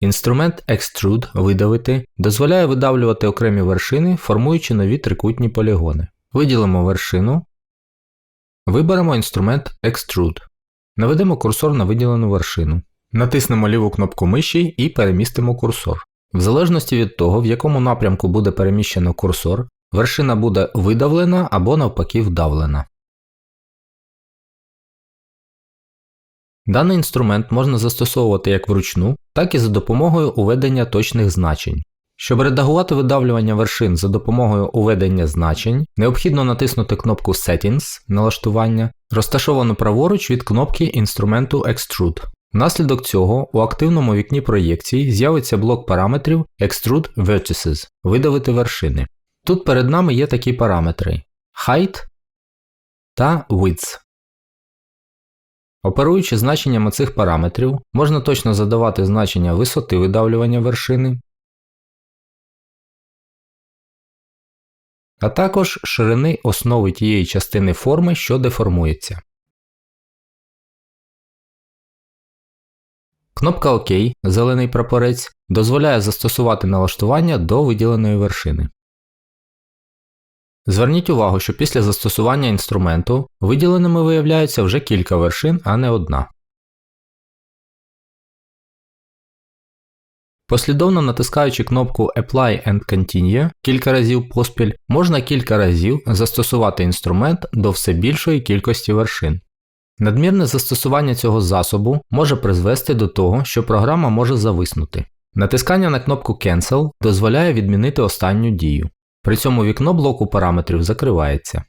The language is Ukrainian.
Інструмент Extrude видавити дозволяє видавлювати окремі вершини, формуючи нові трикутні полігони. Виділимо вершину. Виберемо інструмент Extrude. Наведемо курсор на виділену вершину. Натиснемо ліву кнопку миші і перемістимо курсор. В залежності від того, в якому напрямку буде переміщено курсор, вершина буде видавлена або навпаки вдавлена. Даний інструмент можна застосовувати як вручну, так і за допомогою уведення точних значень. Щоб редагувати видавлювання вершин за допомогою уведення значень, необхідно натиснути кнопку Settings налаштування, розташовану праворуч від кнопки інструменту Extrude. Внаслідок цього у активному вікні проєкції з'явиться блок параметрів Extrude Vertices видавити вершини. Тут перед нами є такі параметри Height та Width. Оперуючи значеннями цих параметрів, можна точно задавати значення висоти видавлювання вершини, а також ширини основи тієї частини форми, що деформується. Кнопка ОК, зелений прапорець, дозволяє застосувати налаштування до виділеної вершини. Зверніть увагу, що після застосування інструменту виділеними виявляються вже кілька вершин, а не одна. Послідовно натискаючи кнопку Apply and Continue кілька разів поспіль, можна кілька разів застосувати інструмент до все більшої кількості вершин. Надмірне застосування цього засобу може призвести до того, що програма може зависнути. Натискання на кнопку Cancel дозволяє відмінити останню дію. При цьому вікно блоку параметрів закривається.